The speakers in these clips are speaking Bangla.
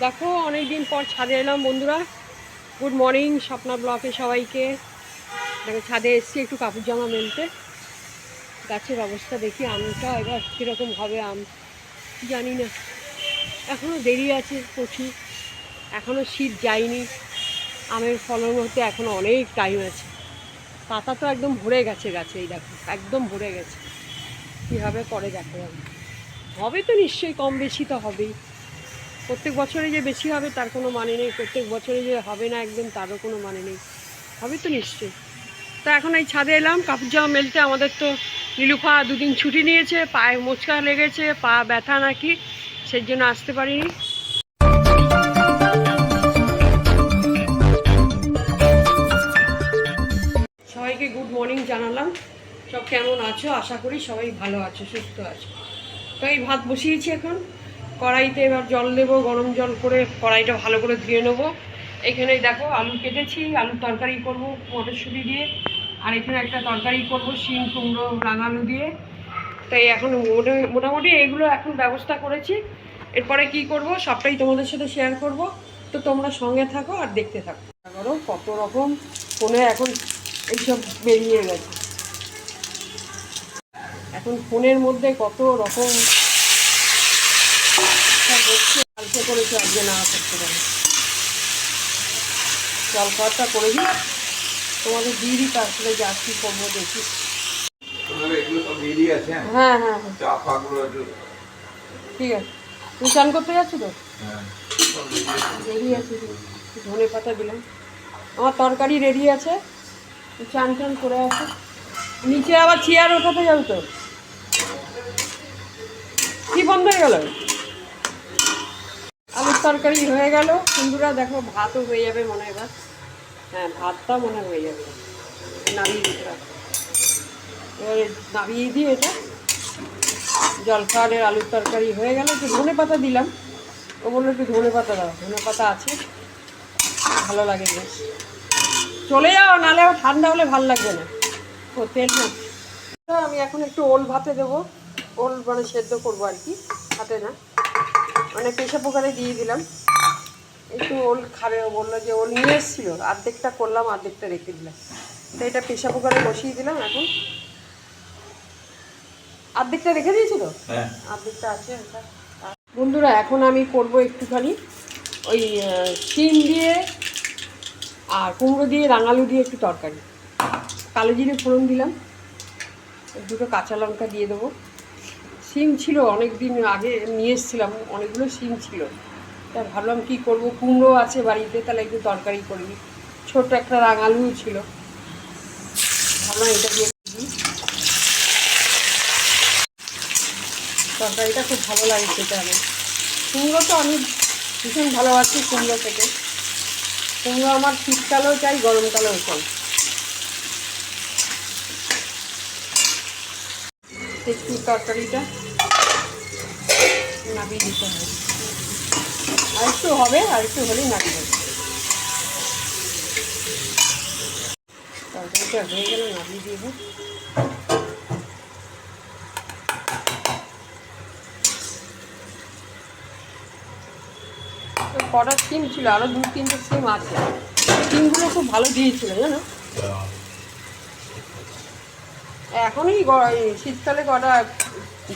দেখো অনেক দিন পর ছাদে এলাম বন্ধুরা। গুড মর্নিং স্বপ্না ব্লকে সবাইকে। দেখো, ছাদে এসেছি একটু কাপড় জামা মেলতে। গাছের অবস্থা দেখি, আমটা এবার কীরকম হবে আম জানি না। এখনও দেরি আছে প্রচুর এখনও শীত যায়নি। আমের ফলন হতে এখনও অনেক টাইম আছে। পাতা তো একদম ভরে গেছে গাছে, এই দেখো, একদম ভরে গেছে। কীভাবে পরে দেখা। হবে তো নিশ্চয়ই, কম বেশি তো হবেই। প্রত্যেক বছরে যে বেশি হবে তার কোনো মানে নেই, প্রত্যেক বছরে যে হবে না একদম তারও কোনো মানে নেই। হবে তো নিশ্চয়ই। তা এখন এই ছাদে এলাম, কাপড় জামা মেলতে আমাদের তো নীলুফা দুদিন ছুটি নিয়েছে, পায়ে মোচকা লেগেছে, পা ব্যথা নাকি, সেই জন্য আসতে পারিনি। সবাইকে গুড মর্নিং জানালাম। সব কেমন আছো? আশা করি সবাই ভালো আছো, সুস্থ আছো। তো এই ভাত বসিয়েছি এখন। কড়াইতে এবার জল দেবো, গরম জল করে কড়াইটা ভালো করে ধুয়ে নেব। এখানে দেখো আলু কেটেছি আলু তরকারি করব মটরশুঁটি দিয়ে। আর এখানে একটা তরকারি করব, শিম, কুমড়ো রাঙালু দিয়ে। তাই এখন মোটা- মোটামুটি এগুলো এখন ব্যবস্থা করেছি। এরপরে কি করব, সবটাই তোমাদের সাথে শেয়ার করব। তো তোমরা সঙ্গে থাকো আর দেখতে থাকো। করো, কত রকম ফোনে এখন এইসব বেরিয়ে গেছে। এখন ফোনের মধ্যে কত রকম হচ্ছে কালকে করেছে আজকে না করতে পারে। জল খাওয়াটা করে দিই তোমাদের দিয়ে দিই তারপরে যা কী করব দেখি। তোমাদের এগুলো সব রেডি আছে হ্যাঁ? হ্যাঁ হ্যাঁ হ্যাঁ। একটু ঠিক আছে। তুমি চান করতে যাচ্ছ তো? হ্যাঁ। রেডি আছে। ধনে পাতা দিলাম। আমার তরকারি রেডি আছে। চান টান করে আছে নিচে আবার চেয়ার ওঠাতে যাবে তো? কি বন্ধ হয়ে গেল? তরকারি হয়ে গেল। বন্ধুরা দেখো, ভাতও হয়ে যাবে মনে হয় হ্যাঁ ভাতটা মনে হয় যাবে। নামিয়ে দিতে। এবারে দিই এটা জলখাবারের আলুর তরকারি হয়ে গেল। একটু ধনে পাতা দিলাম। ও বলল একটু ধনে পাতা দাও। ধনে পাতা আছে। ভালো লাগে বেশ চলে যাও, নাহলে ঠান্ডা হলে ভালো লাগবে না। ও, তেল আমি এখন একটু ওল ভাতে দেবো। ওল মানে সেদ্ধ করব আর কি হাতে না। মানে প্রেশার কুকারে দিয়ে দিলাম। একটু ওল খাবে ও বলল যে ওল নিয়ে এসেছিল অর্ধেকটা করলাম অর্ধেকটা রেখে দিলাম। তো এটা প্রেশার কুকারে বসিয়ে দিলাম এখন। অর্ধেকটা রেখে দিয়েছি তো? হ্যাঁ। আছে বন্ধুরা এখন আমি করব একটুখানি ওই শিম দিয়ে আর কুমড়ো দিয়ে রাঙালু দিয়ে একটু তরকারি। কালো জিরে ফোড়ন দিলাম। দুটো কাঁচা লঙ্কা দিয়ে দেবো। শিম ছিল অনেক দিন আগে নিয়ে এসেছিলাম, অনেকগুলো শিম ছিল। তা ভাবলাম কী করব, কুমড়ো আছে বাড়িতে, তাহলে একটু তরকারি করি ছোট একটা রাঙালুও ছিল। ভাবলাম এটা দিয়ে তরকারিটা খুব ভালো লাগে খেতে আমার। কুমড়ো তো আমি ভীষণ ভালোবাসি কুমড়ো থেকে কুমড়ো আমার শীতকালেও চাই, গরমকালেও চাই। একটু তরকারিটা নামিয়ে দিতে হবে। আর একটু হবে, আর একটু হলেই নামিয়ে দেবে। তরকারিটা হয়ে গেলে নামিয়ে তো কটা সিম ছিল? আরও দু তিনটে সিম আছে। সিমগুলো খুব ভালো দিয়েছিল, জানো? এখনই শীতকালে কটা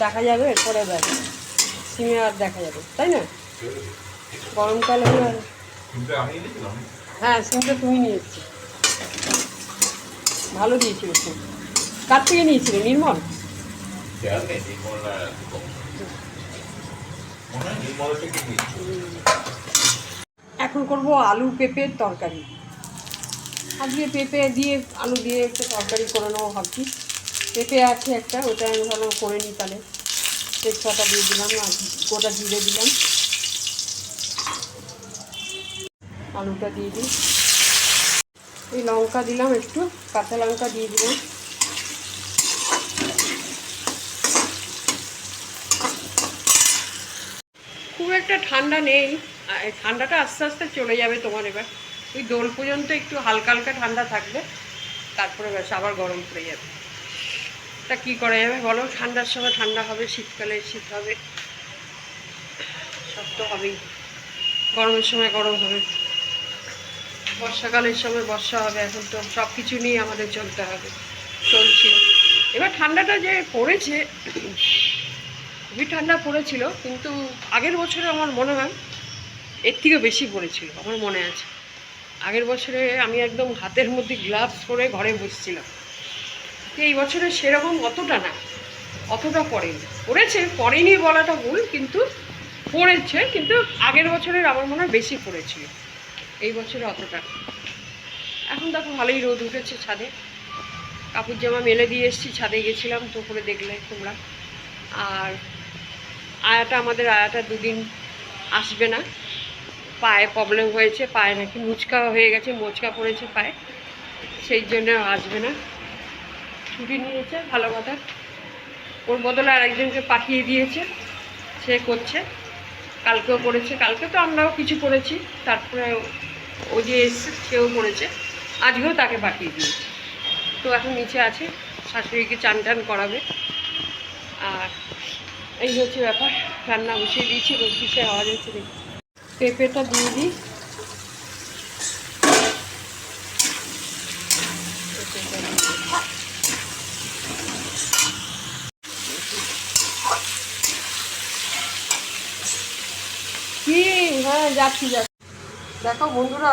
দেখা যাবে এরপরে দেখ। সিমে আর দেখা যাবে তাই না? গরমকালে হ্যাঁ সিমটা তুমি নিয়ে এসছি। ভালো দিয়েছিল সিম। কার থেকে নিয়েছিলে নির্মল? নিয়েছি। এখন করব আলু পেঁপের তরকারি। আজকে পেঁপে দিয়ে আলু দিয়ে একটু তরকারি করে নেব ভাবছি। পেঁপে আছে একটা, ওটা আমি ভালো করে নিই তাহলে। তেজপাতা দিয়ে দিলাম, আর গোটা জিরে দিলাম। আলুটা দিয়ে দিই। এই লঙ্কা দিলাম একটু, কাঁচা লঙ্কা দিয়ে দিলাম। খুব একটা ঠান্ডা নেই ঠান্ডাটা আস্তে আস্তে চলে যাবে তোমার এবার। ওই দোল পর্যন্ত একটু হালকা হালকা ঠান্ডা থাকবে, তারপরে ব্যাস আবার গরম পড়ে যাবে। তা কী করা যাবে বলো? ঠান্ডার সময় ঠান্ডা হবে, শীতকালে শীত হবে। সব তো হবেই। গরমের সময় গরম হবে। বর্ষাকালের সময় বর্ষা হবে, এখন তো সব কিছু নিয়ে আমাদের চলতে হবে। চলছি এবার ঠান্ডাটা যে পড়েছে, খুবই ঠান্ডা পড়েছিল, কিন্তু আগের বছরে আমার মনে হয় এর থেকেও বেশি পড়েছিল, আমার মনে আছে। আগের বছরে আমি একদম হাতের মধ্যে গ্লাভস পরে ঘরে বসছিলাম। এই বছরে সেরকম অতটা না, অতটা পড়েনি। পড়েছে, পড়েনি বলাটা ভুল, কিন্তু পড়েছে, কিন্তু আগের বছরের আমার মনে হয় বেশি পড়েছিল এই বছরে অতটা। এখন দেখো ভালোই রোদ উঠেছে ছাদে। কাপড় জামা মেলে দিয়ে এসেছি, ছাদে গেছিলাম তো করে দেখলে তোমরা। আর আয়াটা, আমাদের আয়াটা দুদিন আসবে না। পায়ে প্রবলেম হয়েছে, পায়ে নাকি মুচকা হয়ে গেছে, মোচকা পড়েছে পায়ে। সেই জন্য আসবে না। ছুটি নিয়েছে ভালো কথা। ওর বদলে আরেকজনকে পাঠিয়ে দিয়েছে, সে করছে। কালকেও করেছে, কালকে তো আমরাও কিছু করেছি, তারপরে ও যে এসছে, সেও করেছে। আজকেও তাকে পাঠিয়ে দিয়েছে। তো এখন নিচে আছে, শাশুড়িকে চান টান করাবে। আর এই হচ্ছে ব্যাপার, রান্না বসিয়ে দিয়েছি কিসে আওয়াজ হচ্ছে পেঁপেটা দিয়ে দিই পেঁপেটা দিয়ে দিই। কি? হ্যাঁ যাচ্ছি দেখো বন্ধুরা,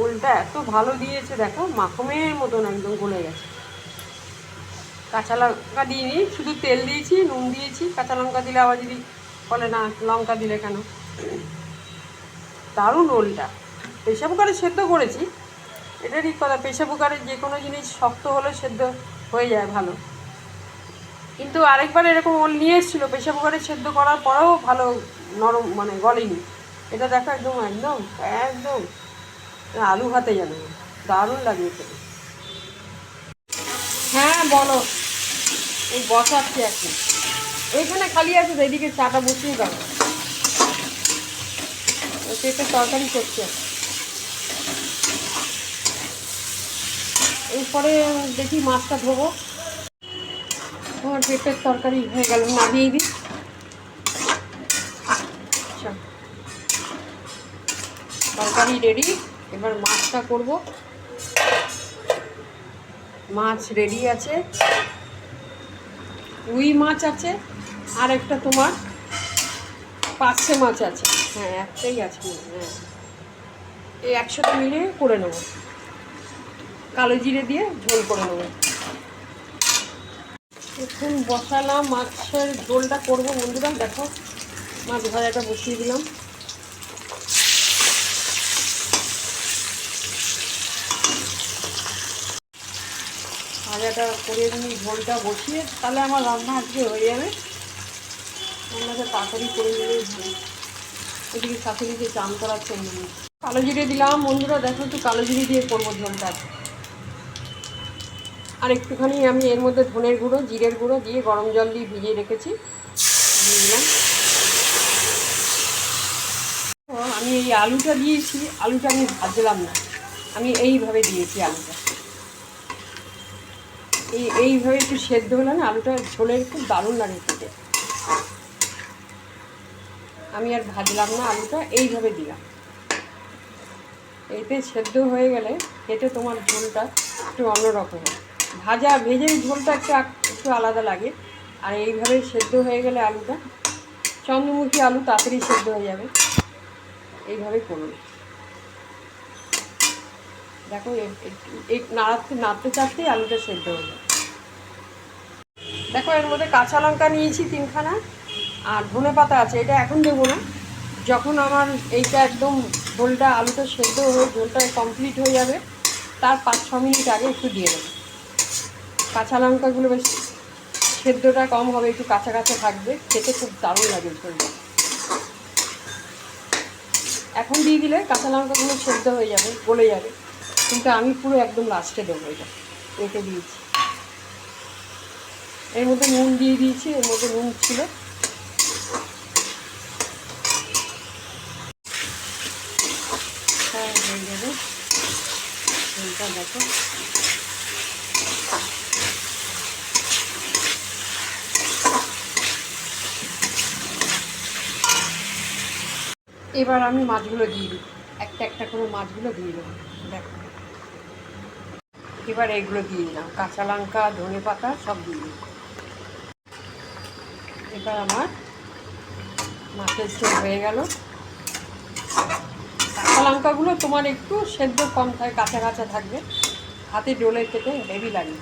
ওলটা এত ভালো দিয়েছে, দেখো, মাখমের মতন একদম গলে গেছে। কাঁচা লঙ্কা দিইনি, শুধু তেল দিয়েছি, নুন দিয়েছি। কাঁচা লঙ্কা দিলে আবার যদি বলে না, লঙ্কা দিলে কেন? দারুণ ওলটা। প্রেশার কুকারে সেদ্ধ করেছি। এটা ঠিক কথা প্রেশার কুকারে যে কোনো জিনিস শক্ত হলে সেদ্ধ হয়ে যায় ভালো। কিন্তু আরেকবার এরকম ওল নিয়ে এসেছিল প্রেশার কুকারে সেদ্ধ করার পরেও ভালো নরম মানে গলেনি। এটা দেখো একদম একদম একদম। আলু হাতে যেন দারুণ লাগে হ্যাঁ বলো। এই বসাচ্ছি এখন। এইখানে খালি আছে এদিকে চাটা বসিয়ে দাও। পেঁপের তরকারি করছে। এরপরে দেখি মাছটা ধোবো। আমার পেঁপের তরকারি হয়ে গেল, নামিয়ে দিই। আচ্ছা তরকারি রেডি এবার মাছটা করব। মাছ রেডি আছে। রুই মাছ আছে, আর একটা তোমার পাঁচশে মাছ আছে। হ্যাঁ একটাই আছে। হ্যাঁ। এই একসাথে মিলিয়ে করে নেব। কালো জিরে দিয়ে ঝোল করে নেব। এখন বসালাম, মাছের ঝোলটা করব বন্ধুরা, দেখো। মাছ ভাজাটা বসিয়ে দিলাম। ভাজাটা করে নিয়ে ঝোলটা বসিয়ে, তাহলে আমার রান্না আজকে হয়ে যাবে। রান্নাটা তাড়াতাড়ি করে নিলেই ভালো ওদিকে শাশুড়িকে চান করাচ্ছে এমনি কালো জিরে দিলাম, বন্ধুরা, দেখো একটু কালো জিরে দিয়ে করব ঝোলটা। আর একটুখানি আমি এর মধ্যে ধনের গুঁড়ো, জিরের গুঁড়ো দিয়ে গরম জল দিয়ে ভিজিয়ে রেখেছি। দিয়ে দিলাম। আমি এই আলুটা দিয়েছি। আলুটা আমি ভাজলাম না। আমি এইভাবে দিয়েছি আলুটা। এই, এইভাবে একটু সেদ্ধ হলে না আলুটা ঝোলের খুব দারুণ লাগে খেতে। আমি আর ভাজলাম না আলুটা, এইভাবে দিলাম। এতে সেদ্ধ হয়ে গেলে এতে তোমার ঝোলটা একটু অন্যরকম হয়। ভাজা, ভেজে ঝোলটা একটু একটু আলাদা লাগে। আর এইভাবে সেদ্ধ হয়ে গেলে আলুটা, চন্দ্রমুখী আলু তাড়াতাড়ি সেদ্ধ হয়ে যাবে। এইভাবে করুন। দেখো এই নাড়াতে, নাড়তে চাড়তেই আলুটা সেদ্ধ হয়ে যাবে। দেখো, এর মধ্যে কাঁচা লঙ্কা নিয়েছি তিনখানা, আর ধনে পাতা আছে, এটা এখন দেবো না। যখন আমার এইটা একদম ঝোলটা, আলুটা সেদ্ধ হয়ে ঝোলটা কমপ্লিট হয়ে যাবে, তার পাঁচ ছ মিনিট আগে একটু দিয়ে দেবো। কাঁচা লঙ্কাগুলো বেশ সেদ্ধটা কম হবে, একটু কাঁচা কাঁচা থাকবে। খেতে খুব দারুণ লাগে ঝোলটা এখন দিয়ে দিলে কাঁচা লঙ্কাগুলো সেদ্ধ হয়ে যাবে, গলে যাবে। কিন্তু আমি পুরো একদম লাস্টে দেবো এটা। রেখে দিয়েছি। এর মধ্যে নুন দিয়ে দিয়েছি, এর মধ্যে নুন ছিল। হ্যাঁ হয়ে যাবে দেখো। এবার আমি মাছগুলো দিয়ে দিই। একটা একটা করে মাছগুলো দিয়ে দেবো। দেখো। এবার এগুলো দিয়ে দিলাম। কাঁচা লঙ্কা, ধনে পাতা সব দিয়ে দিই এবার আমার মাছের ঝোল হয়ে গেল। কাঁচা লঙ্কাগুলো তোমার একটু সেদ্ধ কম থাকে, কাঁচা কাঁচা থাকবে। হাতে ডোলে খেতে হেভি লাগে।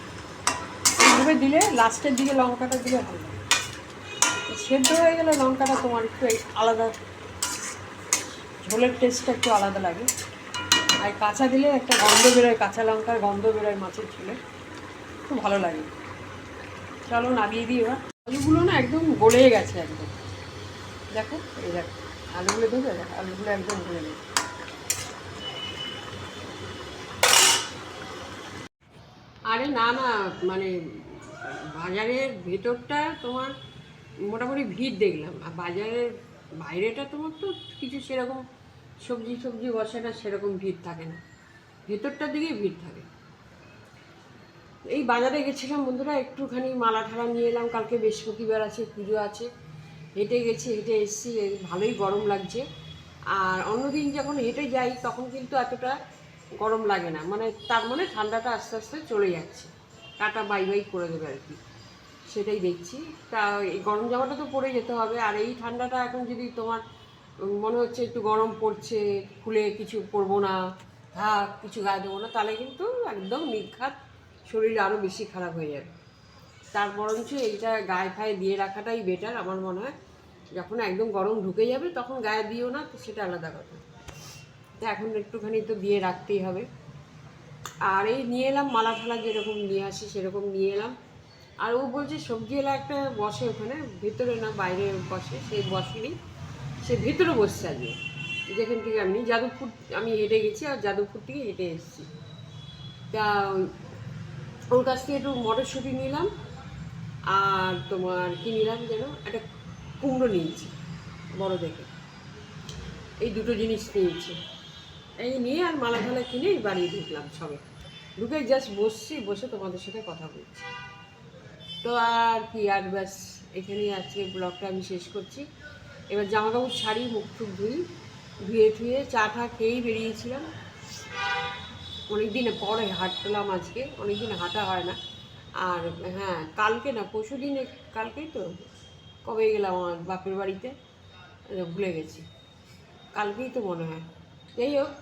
এইভাবে দিলে লাস্টের দিকে লঙ্কাটা দিলে ভালো সেদ্ধ হয়ে গেলে লঙ্কাটা তোমার একটু আলাদা ঝোলের টেস্টটা একটু আলাদা লাগে। আর কাঁচা দিলে একটা গন্ধ বেরোয়, কাঁচা লঙ্কার গন্ধ বেরোয় মাছের ঝোলে। খুব ভালো লাগে। চলো নামিয়ে দিই এবার। আলুগুলো না একদম গলে গেছে একদম। দেখো, এই দেখো, আলুগুলো দেখো, আলুগুলো একদম গলে গেছে। আরে না না মানে বাজারের ভেতরটা তোমার মোটামুটি ভিড় দেখলাম। আর বাজারের বাইরেটা তোমার তো কিছু সেরকম সবজি সবজি বসে না, সেরকম ভিড় থাকে না। ভেতরটার দিকেই ভিড় থাকে। এই বাজারে গেছিলাম বন্ধুরা, একটুখানি মালা ঠালা নিয়ে এলাম। কালকে বৃহস্পতিবার আছে, পুজো আছে। হেঁটে গেছি, হেঁটে এসেছি ভালোই গরম লাগছে। আর অন্যদিন যখন হেঁটে যাই, তখন কিন্তু এতটা গরম লাগে না। মানে তার মানে ঠান্ডাটা আস্তে আস্তে চলে যাচ্ছে। কাটা বাই বাই করে দেবে আর কি। সেটাই দেখছি। তা এই গরম জামাটা তো পরে যেতে হবে। আর এই ঠান্ডাটা এখন যদি তোমার মনে হচ্ছে একটু গরম পড়ছে, খুলে কিছু পরবো না, থাক, কিছু গায়ে দেবো না, তাহলে কিন্তু একদম নিঘাত শরীর আরও বেশি খারাপ হয়ে যাবে। তার বরঞ্চ এইটা গায়ে ফায়ে দিয়ে রাখাটাই বেটার আমার মনে হয়। যখন একদম গরম ঢুকে যাবে, তখন গায়ে দিও না, তো সেটা আলাদা কথা। তা এখন একটুখানি তো দিয়ে রাখতেই হবে। আর এই নিয়ে এলাম, মালা ঠালা যেরকম নিয়ে আসি, সেরকম নিয়ে এলাম। আর ও বলছে সবজি এলা একটা বসে ওখানে, ভিতরে না বাইরে বসে, সেই বসেনি। সে ভিতরে বসছে আজকে যেখান থেকে আমি যাদবপুর, আমি হেঁটে গেছি আর যাদবপুর থেকে হেঁটে এসেছি। তা, ওর কাছ থেকে একটু মটরশুঁটি নিলাম আর তোমার কি নিলাম যেন? একটা কুমড়ো নিয়েছি, বড় দেখে। এই দুটো জিনিস নিয়েছি। এই নিয়ে আর মালা ঠালা কিনে বাড়ি ঢুকলাম সবে। ঢুকে জাস্ট বসছি, বসে তোমাদের সাথে কথা বলছি। তো আর কি, আর ব্যাস, এখানেই আজকে ব্লগটা আমি শেষ করছি। এবার জামা কাপড় ছাড়ি, মুখ টুক ধুই, ধুয়ে ধুয়ে চা টা খেয়েই বেরিয়েছিলাম। অনেক দিন পরে হাঁটলাম আজকে অনেক দিন হাঁটা হয় না। আর হ্যাঁ কালকে না পরশু দিনে কালকেই তো কবে গেলাম আমার বাপের বাড়িতে ভুলে গেছি। কালকেই তো মনে হয়। যাই হোক,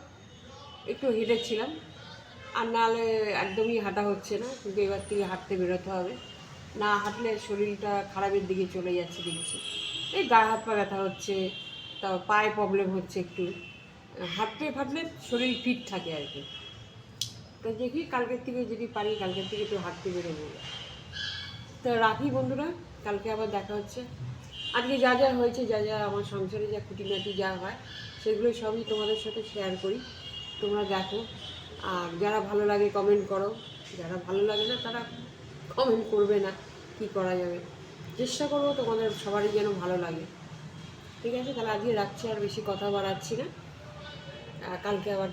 একটু হেঁটেছিলাম। আর নাহলে একদমই হাঁটা হচ্ছে না, কিন্তু এবার থেকে হাঁটতে বেরোতে হবে। না হাঁটলে শরীরটা খারাপের দিকে চলে যাচ্ছে দেখছি। এই গা হাত পা ব্যথা হচ্ছে, তাও পায়ে প্রবলেম হচ্ছে একটু। হাঁটতে ফাটলে শরীর ফিট থাকে আর কি। তো দেখি কালকের থেকে যদি পারি, কালকের থেকে একটু হাঁটতে বেরোবো। তো রাখি বন্ধুরা, কালকে আবার দেখা হচ্ছে। আজকে যা যা হয়েছে, যা যা আমার সংসারে যা খুঁটিনাটি যা হয়, সেগুলো সবই তোমাদের সাথে শেয়ার করি। তোমরা দেখো। আর যারা ভালো লাগে কমেন্ট করো। যারা ভালো লাগে না, তারা কমেন্ট করবে না কি করা যাবে। চেষ্টা করব তোমাদের সবারই যেন ভালো লাগে। ঠিক আছে, তাহলে আজকে রাখছি, আর বেশি কথা বাড়াচ্ছি না। কালকে আবার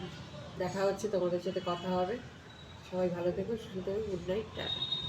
দেখা হচ্ছে, তোমাদের সাথে কথা হবে। সবাই ভালো থেকো, সুস্থ থেকো গুড নাইট টাটা।